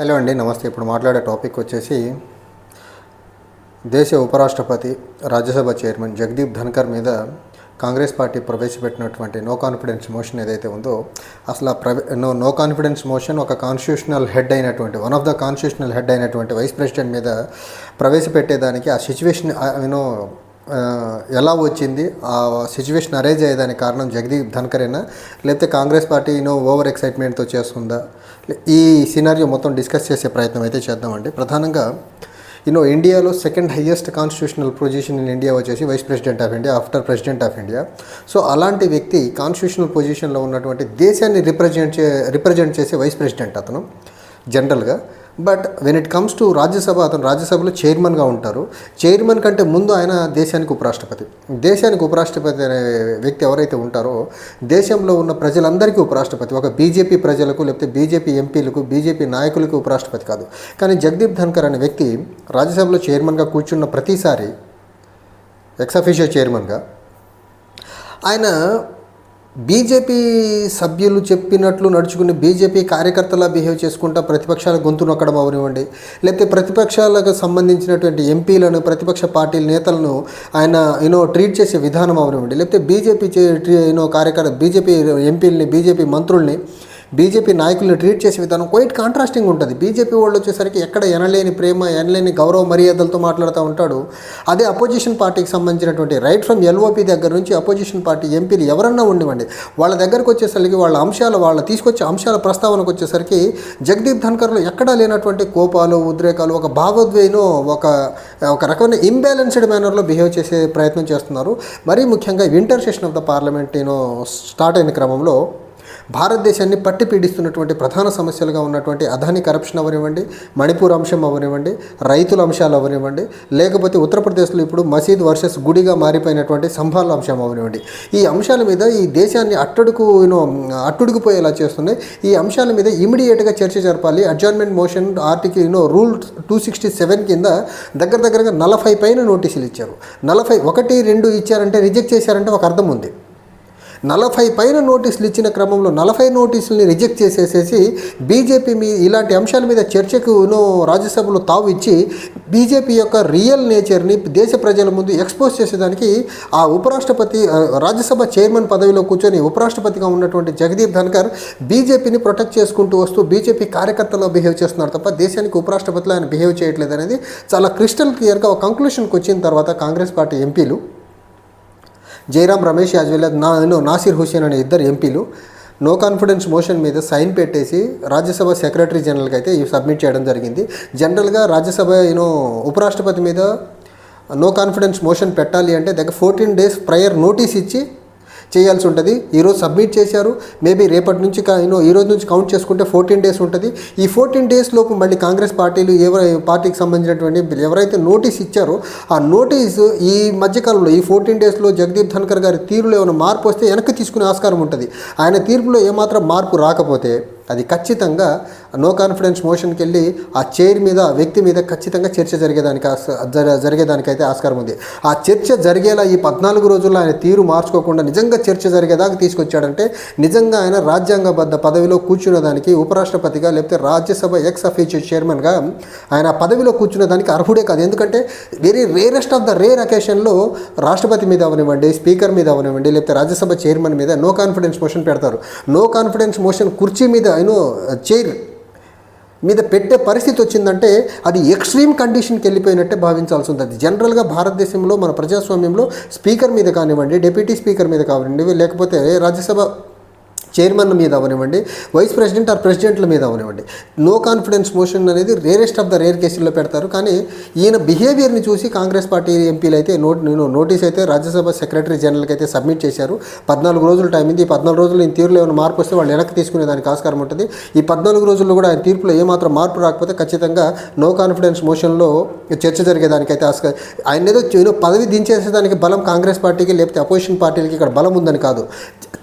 Hello అండి నమస్తే. ఇప్పుడు మాట్లాడే టాపిక్ వచ్చేసి దేశ ఉపరాష్ట్రపతి రాజ్యసభ చైర్మన్ జగదీప్ ధన్కర్ మీద కాంగ్రెస్ పార్టీ ప్రవేశపెట్టినటువంటి నో కాన్ఫిడెన్స్ మోషన్ ఏదైతే ఉందో అసలు ఆ ప్రవే నో నో కాన్ఫిడెన్స్ మోషన్ ఒక కాన్స్టిట్యూషనల్ హెడ్ అయినటువంటి one of the constitutional head అయినటువంటి వైస్ ప్రెసిడెంట్ మీద ప్రవేశపెట్టేదానికి ఆ సిచ్యువేషన్ యూనో ఎలా వచ్చింది ఆ సిచ్యువేషన్ అరేంజ్ అయ్యేదానికి కారణం జగదీప్ ధన్కరేనా? లేకపోతే Congress party you know over ఎక్సైట్మెంట్తో చేస్తుందా? ఈ సినారియో మొత్తం డిస్కస్ చేసే ప్రయత్నం అయితే చేద్దామండి. ప్రధానంగా యూనో ఇండియాలో second highest constitutional position in India వచ్చేసి vice president of India after president of India so అలాంటి వ్యక్తి కాన్స్టిట్యూషనల్ పొజిషన్లో ఉన్నటువంటి దేశాన్ని రిప్రజెంట్ చే రిప్రజెంట్ చేసే వైస్ ప్రెసిడెంట్ అతను జనరల్గా but when it comes to Rajya Sabha అతను రాజ్యసభలో చైర్మన్గా ఉంటారు. చైర్మన్ కంటే ముందు ఆయన దేశానికి ఉపరాష్ట్రపతి. దేశానికి ఉపరాష్ట్రపతి అనే వ్యక్తి ఎవరైతే ఉంటారో దేశంలో ఉన్న ప్రజలందరికీ ఉపరాష్ట్రపతి. ఒక బీజేపీ ప్రజలకు లేకపోతే బీజేపీ ఎంపీలకు బీజేపీ నాయకులకు ఉపరాష్ట్రపతి కాదు. కానీ జగదీప్ ధన్కర్ అనే వ్యక్తి రాజ్యసభలో చైర్మన్గా కూర్చున్న ప్రతిసారి ఎక్స్ ఎక్సఫిషియో చైర్మన్గా ఆయన బీజేపీ సభ్యులు చెప్పినట్లు నడుచుకుని బీజేపీ కార్యకర్తలా బిహేవ్ చేసుకుంటా ప్రతిపక్షాల గొంతు నొక్కడం అవనివ్వండి. లేకపోతే ప్రతిపక్షాలకు సంబంధించినటువంటి ఎంపీలను ప్రతిపక్ష పార్టీల నేతలను ఆయన యూనో ట్రీట్ చేసే విధానం అవనివ్వండి. లేకపోతే బీజేపీ యూనో కార్యకర్త బీజేపీ ఎంపీలని బీజేపీ మంత్రుల్ని బీజేపీ నాయకుల్ని ట్రీట్ చేసే విధానం క్వైట్ కాంట్రాస్టింగ్ ఉంటుంది. బీజేపీ వాళ్ళు వచ్చేసరికి ఎక్కడ ఎనలేని ప్రేమ ఎనలేని గౌరవ మర్యాదలతో మాట్లాడుతూ ఉంటాడు. అదే అపోజిషన్ పార్టీకి సంబంధించినటువంటి రైట్ ఫ్రమ్ ఎల్ఓపి దగ్గర నుంచి అపోజిషన్ పార్టీ ఎంపీలు ఎవరన్నా ఉండివ్వండి వాళ్ళ దగ్గరకు వచ్చేసరికి వాళ్ళ అంశాలు వాళ్ళ తీసుకొచ్చే అంశాల ప్రస్తావనకు వచ్చేసరికి జగదీప్ ధన్కర్లో ఎక్కడా లేనటువంటి కోపాలు ఉద్రేకాలు ఒక భావోద్వేను ఒక ఒక రకమైన ఇంబ్యాలెన్స్డ్ మేనర్లో బిహేవ్ చేసే ప్రయత్నం చేస్తున్నారు. మరీ ముఖ్యంగా winter session of the parliament start అయిన క్రమంలో భారతదేశాన్ని పట్టి పీడిస్తున్నటువంటి ప్రధాన సమస్యలుగా ఉన్నటువంటి అదాని కరప్షన్ అవనివ్వండి మణిపూర్ అంశం అవనివ్వండి రైతుల అంశాలు అవనివ్వండి లేకపోతే ఉత్తరప్రదేశ్లో ఇప్పుడు మసీద్ వర్సెస్ గుడిగా మారిపోయినటువంటి సంభాల అంశం అవనివ్వండి. ఈ అంశాల మీద ఈ దేశాన్ని అట్టడుకు యూనో అట్టుడుకుపోయేలా చేస్తున్నాయి. ఈ అంశాల మీద ఇమీడియట్గా చర్చ జరపాలి. Adjournment motion article you know rule two sixty seven కింద దగ్గర దగ్గరగా నలభై పైన నోటీసులు ఇచ్చారు. నలభై ఒకటి రెండు ఇచ్చారంటే రిజెక్ట్ చేశారంటే ఒక అర్థం ఉంది. నలభై పైన నోటీసులు ఇచ్చిన క్రమంలో నలభై నోటీసుల్ని రిజెక్ట్ చేసేసేసి బీజేపీ మీ ఇలాంటి అంశాల మీద చర్చకును రాజ్యసభలో తావు ఇచ్చి బీజేపీ యొక్క రియల్ నేచర్ని దేశ ప్రజల ముందు ఎక్స్పోజ్ చేసేదానికి ఆ ఉపరాష్ట్రపతి రాజ్యసభ చైర్మన్ పదవిలో కూర్చొని ఉపరాష్ట్రపతిగా ఉన్నటువంటి జగదీప్ ధన్కర్ బీజేపీని ప్రొటెక్ట్ చేసుకుంటూ వస్తూ బీజేపీ కార్యకర్తలో బిహేవ్ చేస్తున్నారు తప్ప దేశానికి ఉపరాష్ట్రపతిలో ఆయన బిహేవ్ చేయట్లేదు అనేది చాలా క్రిస్టల్ క్లియర్గా ఒక కంక్లూషన్కి వచ్చిన తర్వాత కాంగ్రెస్ పార్టీ ఎంపీలు జయరాం రమేష్ యాజ్ వెల్ నాను నాసిర్ హుసేన్ అనే ఇద్దరు ఎంపీలు నో కాన్ఫిడెన్స్ మోషన్ మీద సైన్ పెట్టేసి రాజ్యసభ సెక్రటరీ జనరల్కి అయితే ఇవి సబ్మిట్ చేయడం జరిగింది. జనరల్గా రాజ్యసభ యూనో ఉపరాష్ట్రపతి మీద నో కాన్ఫిడెన్స్ మోషన్ పెట్టాలి అంటే దగ్గర ఫోర్టీన్ డేస్ ప్రయర్ నోటీస్ ఇచ్చి చేయాల్సి ఉంటుంది. ఈరోజు సబ్మిట్ చేశారు. మేబీ రేపటి నుంచి కా- యూనో ఈ రోజు నుంచి కౌంట్ చేసుకుంటే ఫోర్టీన్ డేస్ ఉంటుంది. ఈ ఫోర్టీన్ డేస్ లోపు మళ్ళీ కాంగ్రెస్ పార్టీలు ఎవరు పార్టీకి సంబంధించినటువంటి ఎవరైతే నోటీస్ ఇచ్చారో ఆ నోటీసు ఈ మధ్యకాలంలో ఈ ఫోర్టీన్ డేస్లో జగదీప్ ధన్కర్ గారి తీరులో ఏమైనా మార్పు వస్తే వెనక్కి తీసుకునే ఆస్కారం ఉంటుంది. ఆయన తీర్పులో ఏమాత్రం మార్పు రాకపోతే అది ఖచ్చితంగా నో కాన్ఫిడెన్స్ మోషన్కి వెళ్ళి ఆ చైర్ మీద వ్యక్తి మీద ఖచ్చితంగా చర్చ జరిగేదానికి జరిగేదానికైతే ఆస్కారం ఉంది. ఆ చర్చ జరిగేలా ఈ పద్నాలుగు రోజుల్లో ఆయన తీరు మార్చుకోకుండా నిజంగా చర్చ జరిగేదాకా తీసుకొచ్చాడంటే నిజంగా ఆయన రాజ్యాంగబద్ధ పదవిలో కూర్చున్న దానికి ఉపరాష్ట్రపతిగా లేకపోతే రాజ్యసభ ఎక్స్ అఫీషియల్ చైర్మన్గా ఆయన ఆ పదవిలో కూర్చున్న దానికి అర్హుడే కాదు. ఎందుకంటే very rarest of the rare అకేషన్లో రాష్ట్రపతి మీద అవనివ్వండి స్పీకర్ మీద అవనివ్వండి లేకపోతే రాజ్యసభ చైర్మన్ మీద నో కాన్ఫిడెన్స్ మోషన్ పెడతారు. నో కాన్ఫిడెన్స్ మోషన్ కుర్చీ మీద యూనో చైర్ uh, మీద పెట్టే పరిస్థితి వచ్చిందంటే అది ఎక్స్ట్రీమ్ కండిషన్కి వెళ్ళిపోయినట్టే భావించాల్సి ఉంటుంది. జనరల్గా భారతదేశంలో మన ప్రజాస్వామ్యంలో స్పీకర్ మీద కానివ్వండి డెప్యూటీ స్పీకర్ మీద కానివ్వండి లేకపోతే రాజ్యసభ చైర్మన్ మీద అవనివ్వండి వైస్ ప్రెసిడెంట్ ఆర్ ప్రెసిడెంట్ల మీద అవనివ్వండి. నో కాన్ఫిడెన్స్ మోషన్ అనేది రేరెస్ట్ ఆఫ్ ద రేర్ కేసుల్లో పెడతారు. కానీ ఈయన బిహేవియర్ని చూసి కాంగ్రెస్ పార్టీ ఎంపీలు అయితే నోట్ నేను నోటీస్ అయితే రాజ్యసభ సెక్రటరీ జనరల్కి అయితే సబ్మిట్ చేశారు. పద్నాలుగు రోజులు టైం ఉంది ఈ పద్నాలుగు రోజులు ఈ తీరులో ఏమైనా మార్పు వస్తే వాళ్ళు వెనక్కి తీసుకునే దానికి ఆస్కారం ఉంటుంది. ఈ పద్నాలుగు రోజుల్లో కూడా ఆయన తీర్పులో ఏమాత్రం మార్పు రాకపోతే ఖచ్చితంగా నో కాన్ఫిడెన్స్ మోషన్లో చర్చ జరిగేదానికైతే ఆస్కారం ఆయన ఏదో ఏదో పదవి దించేసేదానికి బలం కాంగ్రెస్ పార్టీకి లేకపోతే అపోజిషన్ పార్టీలకి ఇక్కడ బలం ఉందని కాదు.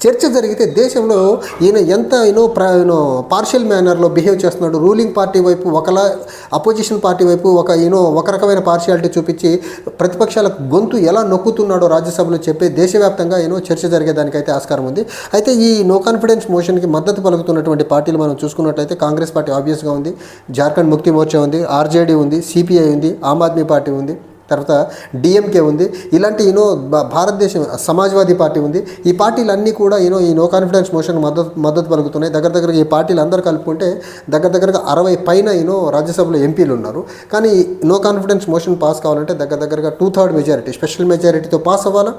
చర్చ జరిగితే దేశంలో రాజ్యసభలో ఈయన ఎంత యూనో ప్ర యూనో పార్షియల్ మేనర్లో బిహేవ్ చేస్తున్నాడు. రూలింగ్ పార్టీ వైపు ఒకలా అపోజిషన్ పార్టీ వైపు ఒక యూనో ఒక రకమైన పార్షియాలిటీ చూపించి ప్రతిపక్షాల గొంతు ఎలా నొక్కుతున్నాడో రాజ్యసభలో చెప్పే దేశవ్యాప్తంగా యూనో చర్చ జరిగేదానికైతే ఆస్కారం ఉంది. అయితే ఈ నో కాన్ఫిడెన్స్ మోషన్కి మద్దతు పలుకుతున్నటువంటి పార్టీలు మనం చూసుకున్నట్లయితే కాంగ్రెస్ పార్టీ ఆబ్వియస్గా ఉంది. జార్ఖండ్ ముక్తి మోర్చా ఉంది. ఆర్జేడీ ఉంది. సిపిఐ ఉంది. ఆమ్ ఆద్మీ పార్టీ ఉంది. తర్వాత డిఎంకే ఉంది. ఇలాంటి యూనో భారతదేశం సమాజ్వాదీ పార్టీ ఉంది. ఈ పార్టీలన్నీ కూడా యూనో ఈ నో కాన్ఫిడెన్స్ మోషన్ మద్దతు మద్దతు పలుకుతున్నాయి. దగ్గర దగ్గర ఈ పార్టీలు అందరూ కలుపుకుంటే దగ్గర దగ్గరగా అరవై పైన యూనో రాజ్యసభలో ఎంపీలు ఉన్నారు. కానీ నో కాన్ఫిడెన్స్ మోషన్ పాస్ కావాలంటే దగ్గర దగ్గరగా టూ థర్డ్ మెజారిటీ స్పెషల్ మెజారిటీతో పాస్ అవ్వాలా?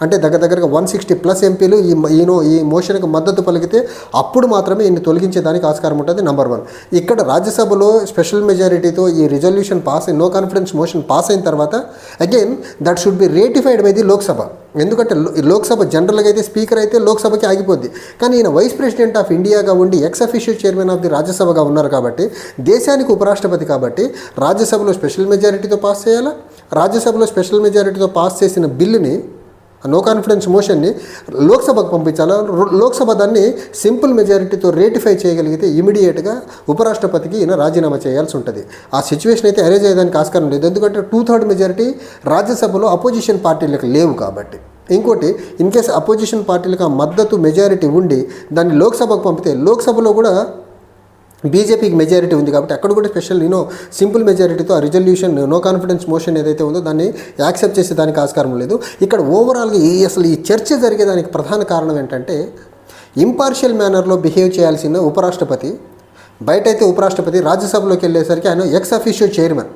అంటే దగ్గర దగ్గరగా వన్ సిక్స్టీ ప్లస్ ఎంపీలు ఈ ఈయన ఈ మోషన్కి మద్దతు పలికితే అప్పుడు మాత్రమే ఈయన తొలగించేదానికి ఆస్కారం ఉంటుంది నెంబర్ వన్ ఇక్కడ రాజ్యసభలో స్పెషల్ మెజారిటీతో ఈ resolution pass no confidence motion pass అయిన తర్వాత again that should be ratified by the Lok Sabha ఎందుకంటే లోక్సభ జనరల్గా అయితే స్పీకర్ అయితే లోక్సభకి ఆగిపోద్ది. కానీ ఈయన వైస్ ప్రెసిడెంట్ ఆఫ్ ఇండియాగా ఉండి ex official chairman of the రాజ్యసభగా ఉన్నారు కాబట్టి దేశానికి ఉపరాష్ట్రపతి కాబట్టి రాజ్యసభలో స్పెషల్ మెజారిటీతో పాస్ చేయాలా? రాజ్యసభలో స్పెషల్ మెజారిటీతో పాస్ చేసిన బిల్లుని నో కాన్ఫిడెన్స్ మోషన్ని లోక్సభకు పంపించాలా? రో- లోక్సభ దాన్ని సింపుల్ మెజారిటీతో రేటిఫై చేయగలిగితే ఇమీడియట్గా ఉపరాష్ట్రపతికి ఈయన రాజీనామా చేయాల్సి ఉంటుంది. ఆ సిచ్యువేషన్ అయితే అరేంజ్ అయ్యేదానికి ఆస్కారం లేదు. ఎందుకంటే టూ థర్డ్ మెజారిటీ రాజ్యసభలో అపోజిషన్ పార్టీలకు లేవు కాబట్టి. ఇంకోటి ఇన్ కేస్ అపోజిషన్ పార్టీలకు ఆ మద్దతు మెజారిటీ ఉండి దాన్ని లోక్సభకు పంపితే లోక్సభలో కూడా బీజేపీకి మెజారిటీ ఉంది కాబట్టి అక్కడ కూడా స్పెషల్ నేను సింపుల్ మెజారిటీతో ఆ రిజల్యూషన్ నో కాన్ఫిడెన్స్ మోషన్ ఏదైతే ఉందో దాన్ని యాక్సెప్ట్ చేసే దానికి ఆస్కారం లేదు. ఇక్కడ ఓవరాల్గా ఈ అసలు ఈ చర్చ జరిగేదానికి ప్రధాన కారణం ఏంటంటే ఇంపార్షియల్ మేనర్లో బిహేవ్ చేయాల్సిన ఉపరాష్ట్రపతి బయట అయితే ఉపరాష్ట్రపతి రాజ్యసభలోకి వెళ్ళేసరికి ఆయన ఎక్స్ అఫీషియల్ చైర్మన్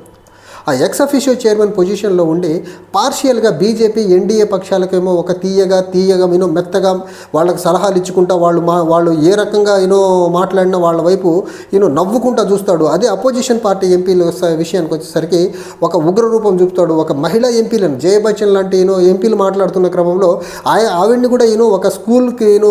ఆ ఎక్స్ అఫీషియో చైర్మన్ పొజిషన్లో ఉండి పార్షియల్గా బీజేపీ ఎన్డీఏ పక్షాలకేమో ఒక తీయగా తీయగా ఏమో మెత్తగా వాళ్ళకి సలహాలు ఇచ్చుకుంటా వాళ్ళు మా వాళ్ళు ఏ రకంగా యూనో మాట్లాడినా వాళ్ళ వైపు ఈయన నవ్వుకుంటా చూస్తాడు. అదే అపోజిషన్ పార్టీ ఎంపీలు విషయానికి వచ్చేసరికి ఒక ఉగ్ర రూపం చూపుతాడు. ఒక మహిళా ఎంపీలను జయ బచ్చన్ లాంటి యూనో ఎంపీలు మాట్లాడుతున్న క్రమంలో ఆయన ఆవిడ్ని కూడా ఈయన ఒక స్కూల్కి ఈయన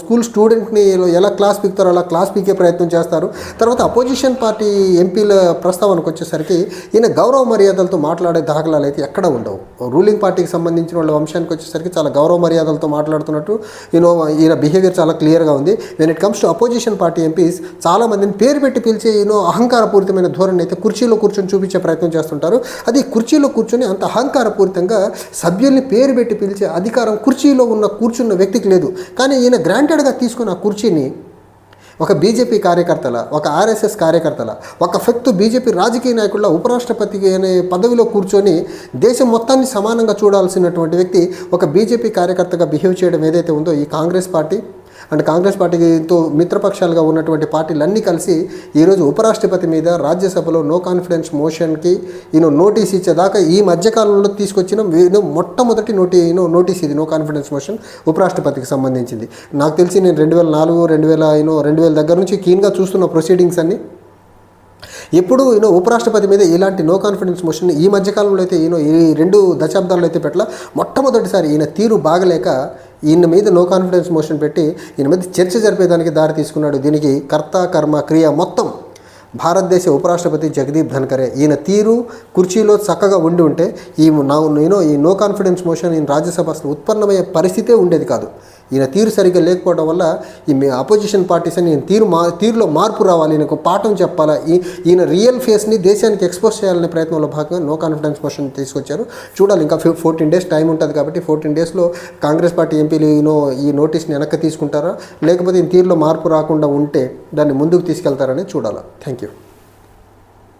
స్కూల్ స్టూడెంట్ని ఎలా క్లాస్ పీకుతారో అలా క్లాస్ పీకే ప్రయత్నం చేస్తారు. తర్వాత అపోజిషన్ పార్టీ ఎంపీల ప్రస్తావనకు వచ్చేసరికి ఈయన గౌరవ మర్యాదలతో మాట్లాడే దాఖలాలు అయితే ఎక్కడ ఉండవు. రూలింగ్ పార్టీకి సంబంధించిన వాళ్ళ వంశానికి వచ్చేసరికి చాలా గౌరవ మర్యాదలతో మాట్లాడుతున్నట్టు యూనో ఈయన బిహేవియర్ చాలా క్లియర్గా ఉంది. When it comes to opposition party MPs చాలా మందిని పేరు పెట్టి పిలిచే యూనో అహంకారపూరితమైన ధోరణి అయితే కుర్చీలో కూర్చొని చూపించే ప్రయత్నం చేస్తుంటారు. అది కుర్చీలో కూర్చొని అంత అహంకారపూరితంగా సభ్యుల్ని పేరు పెట్టి పిలిచే అధికారం కుర్చీలో ఉన్న కూర్చున్న వ్యక్తికి లేదు. కానీ ఈయన గ్రాంటెడ్గా తీసుకున్న ఆ కుర్చీని ఒక బీజేపీ కార్యకర్తల ఒక ఆర్ఎస్ఎస్ కార్యకర్తల ఒక ఫెక్తు బీజేపీ రాజకీయ నాయకుల ఉపరాష్ట్రపతి అనే పదవిలో కూర్చొని దేశం మొత్తాన్ని సమానంగా చూడాల్సినటువంటి వ్యక్తి ఒక బీజేపీ కార్యకర్తగా బిహేవ్ చేయడం ఏదైతే ఉందో ఈ కాంగ్రెస్ పార్టీ. అండ్ కాంగ్రెస్ పార్టీతో మిత్రపక్షాలుగా ఉన్నటువంటి పార్టీలన్నీ కలిసి ఈరోజు ఉపరాష్ట్రపతి మీద రాజ్యసభలో నో కాన్ఫిడెన్స్ మోషన్కి ఈయన నోటీస్ ఇచ్చేదాకా ఈ మధ్యకాలంలో తీసుకొచ్చిన మొట్టమొదటి నోటీ ఈయన నోటీస్ ఇది నో కాన్ఫిడెన్స్ మోషన్ ఉపరాష్ట్రపతికి సంబంధించింది. నాకు తెలిసి నేను రెండు వేల నాలుగు రెండు వేల యూనో రెండు వేల దగ్గర నుంచి కీన్గా చూస్తున్న ప్రొసీడింగ్స్ అన్ని. ఎప్పుడు ఈయన ఉపరాష్ట్రపతి మీద ఇలాంటి నో కాన్ఫిడెన్స్ మోషన్ ఈ మధ్యకాలంలో అయితే ఈయన ఈ రెండు దశాబ్దాల్లో అయితే పెట్టల. మొట్టమొదటిసారి ఈయన తీరు బాగలేక ఈయన మీద నో కాన్ఫిడెన్స్ మోషన్ పెట్టి ఈయన మీద చర్చ జరిపేదానికి దారి తీసుకున్నాడు. దీనికి కర్త కర్మ క్రియ మొత్తం భారతదేశ ఉపరాష్ట్రపతి జగదీప్ ధన్కరే. ఈయన తీరు కుర్చీలో చక్కగా ఉండి ఉంటే ఈ నా నేను ఈ నో కాన్ఫిడెన్స్ మోషన్ ఈయన రాజ్యసభ అసలు ఉత్పన్నమయ్యే పరిస్థితే ఉండేది కాదు. ఈయన తీరు సరిగ్గా లేకపోవడం వల్ల ఈ మీ అపోజిషన్ పార్టీస్ అని ఈయన తీరు మా తీరులో మార్పు రావాలి ఈయనకు పాఠం చెప్పాలా? ఈ ఈయన రియల్ ఫేస్ని దేశానికి ఎక్స్పోజ్ చేయాలనే ప్రయత్నంలో భాగంగా నో కాన్ఫిడెన్స్ మోషన్ తీసుకొచ్చారు. చూడాలి ఇంకా ఫోర్టీన్ డేస్ టైం ఉంటుంది కాబట్టి ఫోర్టీన్ డేస్లో కాంగ్రెస్ పార్టీ ఎంపీలు ఈయన ఈ నోటీస్ని వెనక్కి తీసుకుంటారా? లేకపోతే ఈ తీరులో మార్పు రాకుండా ఉంటే దాన్ని ముందుకు తీసుకెళ్తారని చూడాలి? Thank you